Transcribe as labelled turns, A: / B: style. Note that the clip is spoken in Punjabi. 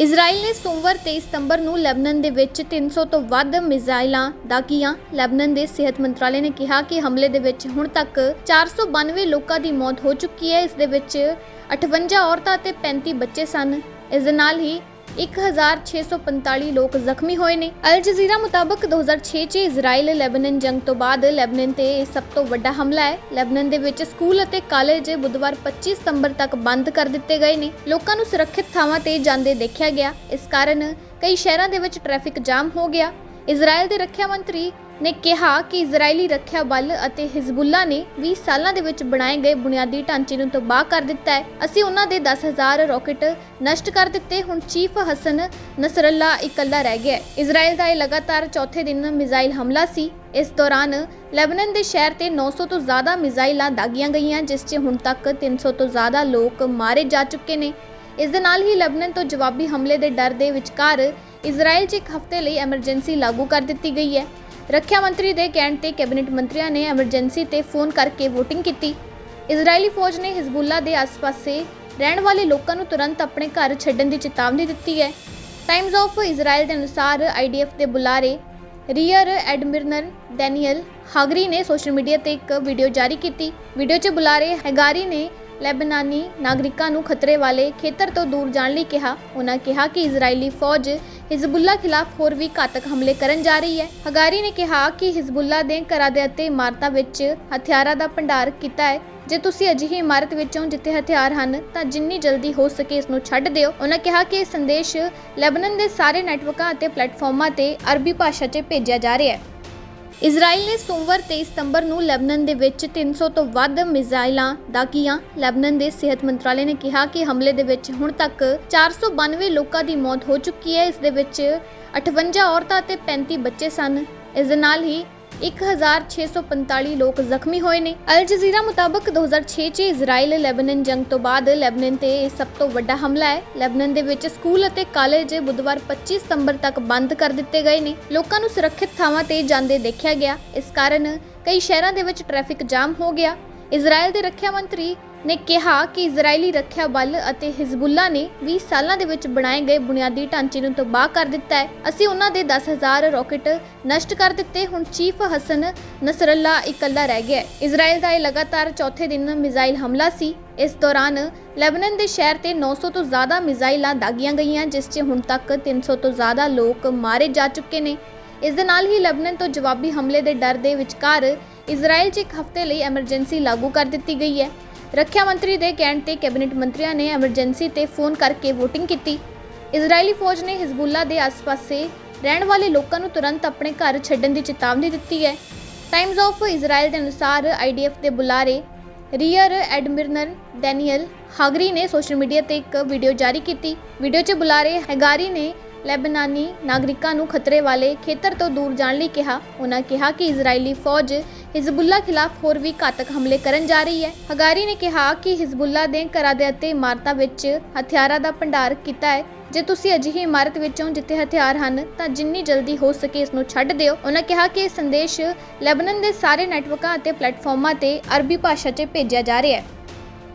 A: ਇਜ਼ਰਾਈਲ ਨੇ ਸੋਮਵਾਰ 23 ਸਤੰਬਰ ਨੂੰ ਲੈਬਨਾਨ ਦੇ ਵਿੱਚ 300 ਤੋਂ ਵੱਧ ਮਿਜ਼ਾਈਲਾਂ ਦਾਗੀਆਂ ਲੈਬਨਾਨ ਦੇ ਸਿਹਤ ਮੰਤਰਾਲੇ ਨੇ ਕਿਹਾ ਕਿ ਹਮਲੇ ਦੇ ਵਿੱਚ ਹੁਣ ਤੱਕ 492 ਲੋਕਾਂ ਦੀ ਮੌਤ ਹੋ ਚੁੱਕੀ ਹੈ। ਇਸ ਦੇ ਵਿੱਚ 58 ਔਰਤਾਂ ਅਤੇ 35 ਬੱਚੇ ਸਨ। ਇਸ ਦੇ ਨਾਲ ਹੀ 1645 ਲੋਕ ਜ਼ਖਮੀ ਹੋਏ ਨੇ। ਅਲ ਜਜ਼ੀਰਾ ਮੁਤਾਬਕ 2006 ਚ ਇਜ਼ਰਾਈਲ, ਲੈਬਨਾਨ ਜੰਗ ਤੋਂ ਬਾਅਦ ਲੈਬਨਾਨ ਤੇ ਇਹ ਸਭ ਤੋਂ ਵੱਡਾ ਹਮਲਾ ਹੈ। ਲੈਬਨਾਨ ਦੇ ਵਿੱਚ ਸਕੂਲ ਅਤੇ ਕਾਲਜ ਬੁੱਧਵਾਰ 25 ਸਤੰਬਰ ਤੱਕ ਬੰਦ ਕਰ ਦਿੱਤੇ ਗਏ ਨੇ। ਲੋਕਾਂ ਨੂੰ ਸੁਰੱਖਿਅਤ ਥਾਵਾਂ ਤੇ ਜਾਂਦੇ ਦੇਖਿਆ ਗਿਆ। ਇਸ ਕਾਰਨ ਕਈ ਸ਼ਹਿਰਾਂ ਦੇ ਵਿੱਚ ਟ੍ਰੈਫਿਕ ਜਾਮ ਹੋ ਗਿਆ। ਇਜ਼ਰਾਈਲ ਦੇ ਰੱਖਿਆ ਮੰਤਰੀ ਨੇ ਕਿਹਾ ਕਿ ਇਜ਼ਰਾਈਲੀ ਰੱਖਿਆ ਬਲ ਅਤੇ ਹਿਜ਼ਬੁੱਲਾ ਨੇ 20 ਸਾਲਾਂ ਦੇ ਵਿੱਚ ਬਣਾਏ ਗਏ ਬੁਨਿਆਦੀ ਢਾਂਚੇ ਨੂੰ ਤਬਾਹ ਕਰ ਦਿੱਤਾ ਹੈ। ਅਸੀਂ ਉਹਨਾਂ ਦੇ 10000 ਰਾਕੇਟ ਨਸ਼ਟ ਕਰ ਦਿੱਤੇ। ਹੁਣ ਚੀਫ ਹਸਨ ਨਸਰੱਲਾ ਇਕੱਲਾ ਰਹਿ ਗਿਆ ਹੈ। ਇਜ਼ਰਾਈਲ ਦਾ ਇਹ ਲਗਾਤਾਰ ਚੌਥੇ ਦਿਨ ਮਿਜ਼ਾਈਲ ਹਮਲਾ ਸੀ। ਇਸ ਦੌਰਾਨ ਲੈਬਨਾਨ ਦੇ ਸ਼ਹਿਰ ਤੇ 900 ਤੋਂ ਜ਼ਿਆਦਾ ਮਿਜ਼ਾਈਲਾਂ ਦਾਗੀਆਂ ਗਈਆਂ, ਜਿਸ 'ਚ ਹੁਣ ਤੱਕ 300 ਤੋਂ ਜ਼ਿਆਦਾ ਲੋਕ ਮਾਰੇ ਜਾ ਚੁੱਕੇ ਨੇ। ਇਸ ਦੇ ਨਾਲ ਹੀ ਲੈਬਨਾਨ ਤੋਂ ਜਵਾਬੀ ਹਮਲੇ ਦੇ ਡਰ ਦੇ ਵਿਚਕਾਰ ਇਜ਼ਰਾਈਲ 'ਚ ਇੱਕ ਹਫ਼ਤੇ ਲਈ ਐਮਰਜੈਂਸੀ ਲਾਗੂ ਕਰ ਦਿੱਤੀ ਗਈ ਹੈ। ਰੱਖਿਆ ਮੰਤਰੀ ਦੇ ਕਹਿਣ ਤੇ ਕੈਬਨਿਟ ਮੰਤਰੀਆਂ ਨੇ ਐਮਰਜੈਂਸੀ ਤੇ ਫੋਨ ਕਰਕੇ ਵੋਟਿੰਗ ਕੀਤੀ। ਇਜ਼ਰਾਈਲੀ ਫੌਜ ਨੇ ਹਿਜ਼ਬੁੱਲਾ ਦੇ ਆਸ-ਪਾਸੇ ਰਹਿਣ ਵਾਲੇ ਲੋਕਾਂ ਨੂੰ ਤੁਰੰਤ ਆਪਣੇ ਘਰ ਛੱਡਣ ਦੀ ਚੇਤਾਵਨੀ ਦਿੱਤੀ ਹੈ। ਟਾਈਮਜ਼ ਆਫ ਇਜ਼ਰਾਈਲ ਦੇ ਅਨੁਸਾਰ ਆਈਡੀਐਫ ਦੇ ਬੁਲਾਰੇ ਰੀਅਰ ਐਡਮਿਰਨਲ ਡੈਨੀਅਲ ਹਾਗਰੀ ਨੇ ਸੋਸ਼ਲ ਮੀਡੀਆ ਤੇ ਇੱਕ ਵੀਡੀਓ ਜਾਰੀ ਕੀਤੀ। ਵੀਡੀਓ 'ਚ ਬੁਲਾਰੇ ਹੈਗਾਰੀ ਨੇ ਲੈਬਨਾਨੀ ਨਾਗਰਿਕਾਂ ਨੂੰ ਖਤਰੇ ਵਾਲੇ ਖੇਤਰ ਤੋਂ ਦੂਰ ਜਾਣ ਲਈ ਕਿਹਾ। ਉਹਨਾਂ ਕਿਹਾ ਕਿ ਇਜ਼ਰਾਈਲੀ ਫੌਜ ਹਿਜ਼ਬੁੱਲਾ ਖਿਲਾਫ ਹੋਰ ਵੀ ਘਾਤਕ ਹਮਲੇ ਕਰਨ ਜਾ ਰਹੀ ਹੈ। ਹਗਾਰੀ ਨੇ ਕਿਹਾ ਕਿ ਹਿਜ਼ਬੁੱਲਾ ਦੇ ਘਰਾਂ ਦੇ ਅਤੇ ਇਮਾਰਤਾਂ ਵਿੱਚ ਹਥਿਆਰਾਂ ਦਾ ਭੰਡਾਰ ਕੀਤਾ ਹੈ। ਜੇ ਤੁਸੀਂ ਅਜਿਹੀ ਇਮਾਰਤ ਵਿੱਚੋਂ ਜਿੱਥੇ ਹਥਿਆਰ ਹਨ, ਤਾਂ ਜਿੰਨੀ ਜਲਦੀ ਹੋ ਸਕੇ ਇਸ ਨੂੰ ਛੱਡ ਦਿਓ। ਉਹਨਾਂ ਕਿਹਾ ਕਿ ਇਹ ਸੰਦੇਸ਼ ਲੈਬਨਾਨ ਦੇ ਸਾਰੇ ਨੈਟਵਰਕਾਂ ਅਤੇ ਪਲੇਟਫਾਰਮਾਂ ਤੇ ਅਰਬੀ ਭਾਸ਼ਾ 'ਚ ਭੇਜਿਆ ਜਾ ਰਿਹਾ ਹੈ। ਇਜ਼ਰਾਈਲ ਨੇ ਸੋਮਵਾਰ 23 ਸਤੰਬਰ ਨੂੰ ਲੈਬਨਾਨ ਦੇ ਵਿੱਚ 300 ਤੋਂ ਵੱਧ ਮਿਜ਼ਾਈਲਾਂ ਦਾਗੀਆਂ ਲੈਬਨਾਨ ਦੇ ਸਿਹਤ ਮੰਤਰਾਲੇ ਨੇ ਕਿਹਾ ਕਿ ਹਮਲੇ ਦੇ ਵਿੱਚ ਹੁਣ ਤੱਕ 492 ਲੋਕਾਂ ਦੀ ਮੌਤ ਹੋ ਚੁੱਕੀ ਹੈ। ਇਸ ਦੇ ਵਿੱਚ 58 ਔਰਤਾਂ ਅਤੇ 35 ਬੱਚੇ ਸਨ। ਇਸ ਦੇ ਨਾਲ ਹੀ 1645 ਲੋਕ ਜ਼ਖਮੀ ਹੋਏ ਨੇ। ਅਲ ਜਜ਼ੀਰਾ ਮੁਤਾਬਕ 2006 ਚ ਇਜ਼ਰਾਈਲ, ਲੈਬਨਾਨ ਜੰਗ ਤੋਂ ਬਾਅਦ ਲੈਬਨਾਨ ਤੇ ਇਹ ਸਭ ਤੋਂ ਵੱਡਾ ਹਮਲਾ ਹੈ। ਲੈਬਨਾਨ ਦੇ ਵਿੱਚ ਸਕੂਲ ਅਤੇ ਕਾਲਜ ਬੁੱਧਵਾਰ 25 ਸਤੰਬਰ ਤੱਕ ਬੰਦ ਕਰ ਦਿੱਤੇ ਗਏ ਨੇ। ਲੋਕਾਂ ਨੂੰ ਸੁਰੱਖਿਅਤ ਥਾਵਾਂ ਤੇ ਜਾਂਦੇ ਦੇਖਿਆ ਗਿਆ। ਇਸ ਕਾਰਨ ਕਈ ਸ਼ਹਿਰਾਂ ਦੇ ਵਿੱਚ ਟ੍ਰੈਫਿਕ ਜਾਮ ਹੋ ਗਿਆ। ਇਜ਼ਰਾਈਲ ਦੇ ਰੱਖਿਆ ਮੰਤਰੀ ਨੇ ਕਿਹਾ ਕਿ ਇਜ਼ਰਾਈਲੀ ਰੱਖਿਆ ਬਲ ਅਤੇ ਹਿਜ਼ਬੁੱਲਾ ਨੇ 20 ਸਾਲਾਂ ਦੇ ਵਿੱਚ ਬਣਾਏ ਗਏ ਬੁਨਿਆਦੀ ਢਾਂਚੇ ਨੂੰ ਤਬਾਹ ਕਰ ਦਿੱਤਾ ਹੈ। ਅਸੀਂ ਉਹਨਾਂ ਦੇ 10000 ਰਾਕੇਟ ਨਸ਼ਟ ਕਰ ਦਿੱਤੇ। ਹੁਣ ਚੀਫ ਹਸਨ ਨਸਰੱਲਾ ਇਕੱਲਾ ਰਹਿ ਗਿਆ ਹੈ। ਇਜ਼ਰਾਈਲ ਦਾ ਇਹ ਲਗਾਤਾਰ ਚੌਥੇ ਦਿਨ ਮਿਜ਼ਾਈਲ ਹਮਲਾ ਸੀ। ਇਸ ਦੌਰਾਨ ਲੈਬਨਾਨ ਦੇ ਸ਼ਹਿਰ ਤੇ 900 ਤੋਂ ਜ਼ਿਆਦਾ ਮਿਜ਼ਾਈਲਾਂ ਦਾਗੀਆਂ ਗਈਆਂ, ਜਿਸ 'ਚ ਹੁਣ ਤੱਕ 300 ਤੋਂ ਜ਼ਿਆਦਾ ਲੋਕ ਮਾਰੇ ਜਾ ਚੁੱਕੇ ਨੇ। ਇਸ ਦੇ ਨਾਲ ਹੀ ਲੈਬਨਾਨ ਤੋਂ ਜਵਾਬੀ ਹਮਲੇ ਦੇ ਡਰ ਦੇ ਵਿਚਕਾਰ ਇਜ਼ਰਾਈਲ 'ਚ ਇੱਕ ਹਫ਼ਤੇ ਲਈ ਐਮਰਜੈਂਸੀ ਲਾਗੂ ਕਰ ਦਿੱਤੀ ਗਈ ਹੈ। ਰੱਖਿਆ ਮੰਤਰੀ ਦੇ ਕਹਿਣ ਤੇ ਕੈਬਨਿਟ ਮੰਤਰੀਆਂ ਨੇ ਐਮਰਜੈਂਸੀ ਤੇ ਫੋਨ ਕਰਕੇ ਵੋਟਿੰਗ ਕੀਤੀ। ਇਜ਼ਰਾਈਲੀ ਫੌਜ ਨੇ ਹਿਜ਼ਬੁੱਲਾ ਦੇ ਆਸ-ਪਾਸੇ ਰਹਿਣ ਵਾਲੇ ਲੋਕਾਂ ਨੂੰ ਤੁਰੰਤ ਆਪਣੇ ਘਰ ਛੱਡਣ ਦੀ ਚੇਤਾਵਨੀ ਦਿੱਤੀ ਹੈ। ਟਾਈਮਜ਼ ਆਫ ਇਜ਼ਰਾਈਲ ਦੇ ਅਨੁਸਾਰ ਆਈਡੀਐਫ ਦੇ ਬੁਲਾਰੇ ਰੀਅਰ ਐਡਮਿਰਨਲ ਡੈਨੀਅਲ ਹਾਗਰੀ ਨੇ ਸੋਸ਼ਲ ਮੀਡੀਆ ਤੇ ਇੱਕ ਵੀਡੀਓ ਜਾਰੀ ਕੀਤੀ। ਵੀਡੀਓ 'ਚ ਬੁਲਾਰੇ ਹੈਗਾਰੀ ਨੇ ਲੈਬਨਾਨੀ ਨਾਗਰਿਕਾਂ ਨੂੰ ਖਤਰੇ ਵਾਲੇ ਖੇਤਰ ਤੋਂ ਦੂਰ ਜਾਣ ਲਈ ਕਿਹਾ। ਉਹਨਾਂ ਕਿਹਾ ਕਿ ਇਜ਼ਰਾਈਲੀ ਫੌਜ ਹਿਜ਼ਬੁੱਲਾ ਖਿਲਾਫ ਹੋਰ ਵੀ ਘਾਤਕ ਹਮਲੇ ਕਰਨ ਜਾ ਰਹੀ ਹੈ। ਹਗਾਰੀ ਨੇ ਕਿਹਾ ਕਿ ਹਿਜ਼ਬੁੱਲਾ ਦੇ ਘਰਾਂ ਦੇ ਅਤੇ ਇਮਾਰਤਾਂ ਵਿੱਚ ਹਥਿਆਰਾਂ ਦਾ ਭੰਡਾਰ ਕੀਤਾ ਹੈ। ਜੇ ਤੁਸੀਂ ਅਜਿਹੀ ਇਮਾਰਤ ਵਿੱਚੋਂ ਜਿੱਥੇ ਹਥਿਆਰ ਹਨ, ਤਾਂ ਜਿੰਨੀ ਜਲਦੀ ਹੋ ਸਕੇ ਇਸ ਨੂੰ ਛੱਡ ਦਿਓ। ਉਹਨਾਂ ਕਿਹਾ ਕਿ ਇਹ ਸੰਦੇਸ਼ ਲੈਬਨਾਨ ਦੇ ਸਾਰੇ ਨੈਟਵਰਕਾਂ ਅਤੇ ਪਲੇਟਫਾਰਮਾਂ ਤੇ ਅਰਬੀ ਭਾਸ਼ਾ 'ਚ ਭੇਜਿਆ ਜਾ ਰਿਹਾ ਹੈ।